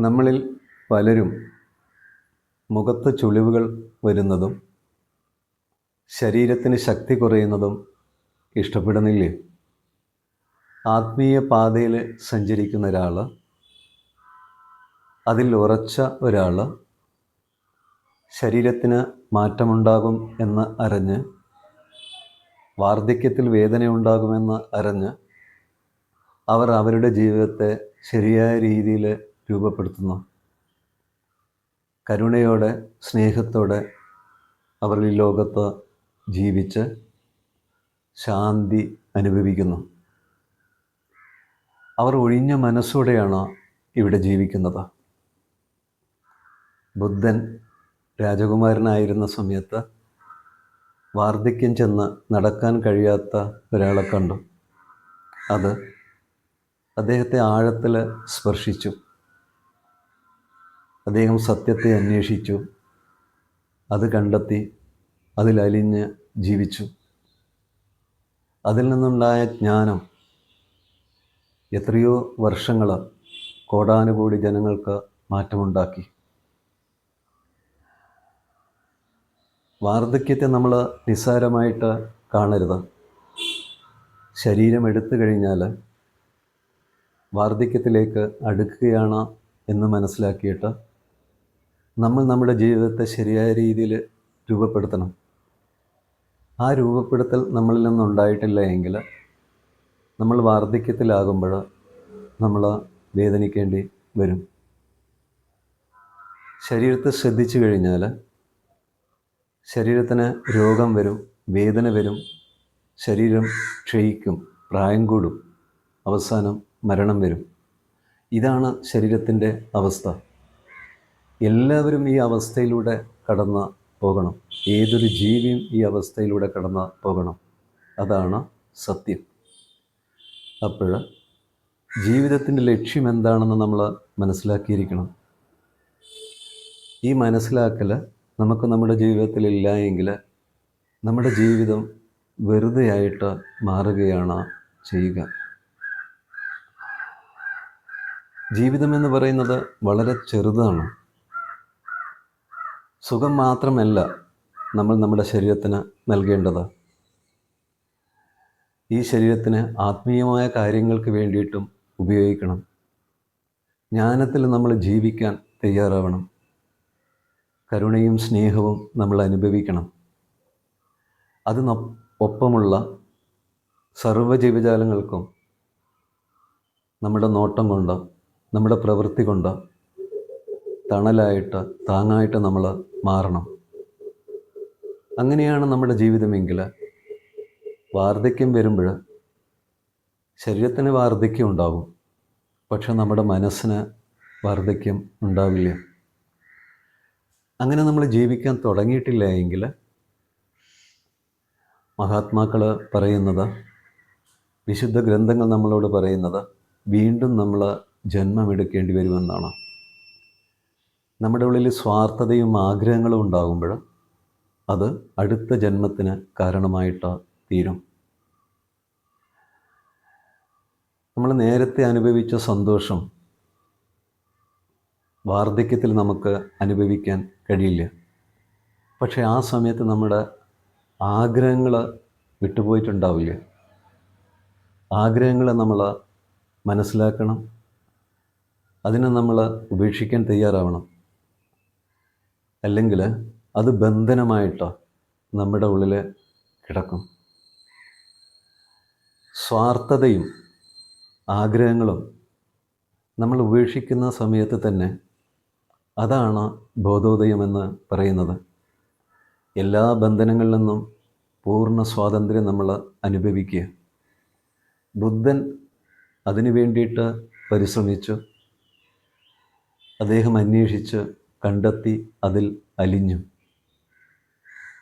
നമ്മളിൽ പലരും മുഖത്ത് ചുളിവുകൾ വരുന്നതും ശരീരത്തിന് ശക്തി കുറയുന്നതും ഇഷ്ടപ്പെടുന്നില്ലേ? ആത്മീയ പാതയിൽ സഞ്ചരിക്കുന്ന ഒരാൾ അതിൽ ഉറച്ച ഒരാൾ ശരീരത്തിന് മാറ്റമുണ്ടാകും എന്ന് അറിഞ്ഞ് വാർദ്ധക്യത്തിൽ വേദനയുണ്ടാകുമെന്ന് അറിഞ്ഞ് അവർ അവരുടെ ജീവിതത്തെ ശരിയായ രീതിയിൽ രൂപപ്പെടുത്തുന്നു. കരുണയോടെ സ്നേഹത്തോടെ അവർ ഈ ലോകത്ത് ജീവിച്ച് ശാന്തി അനുഭവിക്കുന്നു. അവർ ഒഴിഞ്ഞ മനസ്സോടെയാണ് ഇവിടെ ജീവിക്കുന്നത്. ബുദ്ധൻ രാജകുമാരനായിരുന്ന സമയത്ത് വാർദ്ധക്യം ചെന്ന് നടക്കാൻ കഴിയാത്ത ഒരാളെ കണ്ടു. അത് അദ്ദേഹത്തെ ആഴത്തിൽ സ്പർശിച്ചു. അദ്ദേഹം സത്യത്തെ അന്വേഷിച്ചു. അത് കണ്ടെത്തി അതിലലിഞ്ഞ് ജീവിച്ചു. അതിൽ നിന്നുണ്ടായ ജ്ഞാനം എത്രയോ വർഷങ്ങൾ കോടാനുകൂടി ജനങ്ങൾക്ക് മാറ്റമുണ്ടാക്കി. വാർദ്ധക്യത്തെ നമ്മൾ നിസ്സാരമായിട്ട് കാണരുത്. ശരീരം എടുത്തു കഴിഞ്ഞാൽ വാർദ്ധക്യത്തിലേക്ക് അടുക്കുകയാണ് എന്ന് മനസ്സിലാക്കിയിട്ട് നമ്മൾ നമ്മുടെ ജീവിതത്തെ ശരിയായ രീതിയിൽ രൂപപ്പെടുത്തണം. ആ രൂപപ്പെടുത്തൽ നമ്മളിൽ നിന്നുണ്ടായിട്ടില്ല എങ്കിൽ നമ്മൾ വാർദ്ധക്യത്തിലാകുമ്പോൾ നമ്മൾ വേദനിക്കേണ്ടി വരും. ശരീരത്തെ ശ്രദ്ധിച്ചു കഴിഞ്ഞാൽ ശരീരത്തിന് രോഗം വരും വേദന വരും ശരീരം ക്ഷയിക്കും പ്രായം കൂടും അവസാനം മരണം വരും. ഇതാണ് ശരീരത്തിന്റെ അവസ്ഥ. എല്ലാവരും ഈ അവസ്ഥയിലൂടെ കടന്ന് പോകണം. ഏതൊരു ജീവിയും ഈ അവസ്ഥയിലൂടെ കടന്ന് പോകണം. അതാണ് സത്യം. അപ്പോൾ ജീവിതത്തിന്റെ ലക്ഷ്യം എന്താണെന്ന് നമ്മൾ മനസ്സിലാക്കിയിരിക്കണം. ഈ മനസ്സിലാക്കൽ നമുക്ക് നമ്മുടെ ജീവിതത്തിലില്ല എങ്കിൽ നമ്മുടെ ജീവിതം വെറുതെയായിട്ട് മാറുകയാണ് ചെയ്യുക. ജീവിതം എന്ന് പറയുന്നത് വളരെ ചെറുതാണ്. സുഖം മാത്രമല്ല നമ്മൾ നമ്മുടെ ശരീരത്തിന് നൽകേണ്ടത്. ഈ ശരീരത്തിന് ആത്മീയമായ കാര്യങ്ങൾക്ക് വേണ്ടിയിട്ടും ഉപയോഗിക്കണം. ജ്ഞാനത്തിൽ നമ്മൾ ജീവിക്കാൻ തയ്യാറാവണം. കരുണയും സ്നേഹവും നമ്മൾ അനുഭവിക്കണം. അത് ഒപ്പമുള്ള സർവ ജീവജാലങ്ങൾക്കും നമ്മുടെ നോട്ടം കൊണ്ട് നമ്മുടെ പ്രവൃത്തി കൊണ്ട് തണലായിട്ട് താങ്ങായിട്ട് നമ്മൾ മാറണം. അങ്ങനെയാണ് നമ്മുടെ ജീവിതമെങ്കിൽ വാർദ്ധക്യം വരുമ്പോൾ ശരീരത്തിന് വാർദ്ധക്യം ഉണ്ടാകും പക്ഷെ നമ്മുടെ മനസ്സിന് വാർദ്ധക്യം ഉണ്ടാവില്ല. അങ്ങനെ നമ്മൾ ജീവിക്കാൻ തുടങ്ങിയിട്ടില്ല എങ്കിൽ മഹാത്മാക്കൾ പറയുന്നത് വിശുദ്ധ ഗ്രന്ഥങ്ങൾ നമ്മളോട് പറയുന്നത് വീണ്ടും നമ്മൾ ജന്മമെടുക്കേണ്ടി വരുമെന്നാണ്. നമ്മുടെ ഉള്ളിൽ സ്വാർത്ഥതയും ആഗ്രഹങ്ങളും ഉണ്ടാകുമ്പോൾ അത് അടുത്ത ജന്മത്തിന് കാരണമായിട്ട് തീരും. നമ്മൾ നേരത്തെ അനുഭവിച്ച സന്തോഷം വാർദ്ധക്യത്തിൽ നമുക്ക് അനുഭവിക്കാൻ കഴിയില്ല. പക്ഷേ ആ സമയത്ത് നമ്മുടെ ആഗ്രഹങ്ങൾ വിട്ടുപോയിട്ടുണ്ടാവില്ല. ആഗ്രഹങ്ങളെ നമ്മൾ മനസ്സിലാക്കണം. അതിനെ നമ്മൾ ഉപേക്ഷിക്കാൻ തയ്യാറാവണം. അല്ലെങ്കിൽ അത് ബന്ധനമായിട്ടോ നമ്മുടെ ഉള്ളിൽ കിടക്കും. സ്വാർത്ഥതയും ആഗ്രഹങ്ങളും നമ്മൾ ഉപേക്ഷിക്കുന്ന സമയത്ത് തന്നെ അതാണ് ബോധോദയമെന്ന് പറയുന്നത്. എല്ലാ ബന്ധനങ്ങളിൽ നിന്നും പൂർണ സ്വാതന്ത്ര്യം നമ്മൾ അനുഭവിക്കുക. ബുദ്ധൻ അതിനു വേണ്ടിയിട്ട് പരിശ്രമിച്ചു. അദ്ദേഹം അന്വേഷിച്ച് കണ്ടെത്തി അതിൽ അലിഞ്ഞു.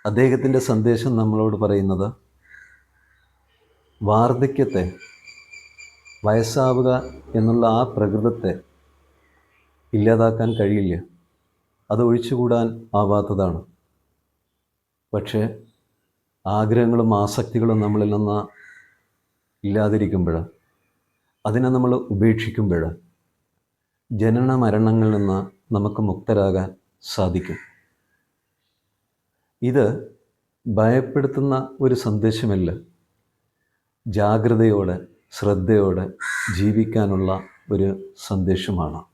അദ്ദേഹത്തിന്റെ സന്ദേശം നമ്മളോട് പറയുന്നത് വാർദ്ധക്യത്തെ വയസ്സാവുക എന്നുള്ള ആ പ്രകൃതത്തെ ഇല്ലാതാക്കാൻ കഴിയില്ല. അത് ഒഴിച്ചുകൂടാൻ ആവാത്തതാണ്. പക്ഷേ ആഗ്രഹങ്ങളും ആസക്തികളും നമ്മളിൽ നിന്ന് ഇല്ലാതിരിക്കുമ്പോൾ അതിനെ നമ്മൾ ഉപേക്ഷിക്കുമ്പോൾ ജനന മരണങ്ങളിൽ നിന്ന് നമുക്ക് മുക്തരാകാൻ സാധിക്കും. ഇത് ഭയപ്പെടുത്തുന്ന ഒരു സന്ദേശമല്ല. ജാഗ്രതയോടെ ശ്രദ്ധയോടെ ജീവിക്കാനുള്ള ഒരു സന്ദേശമാണ്.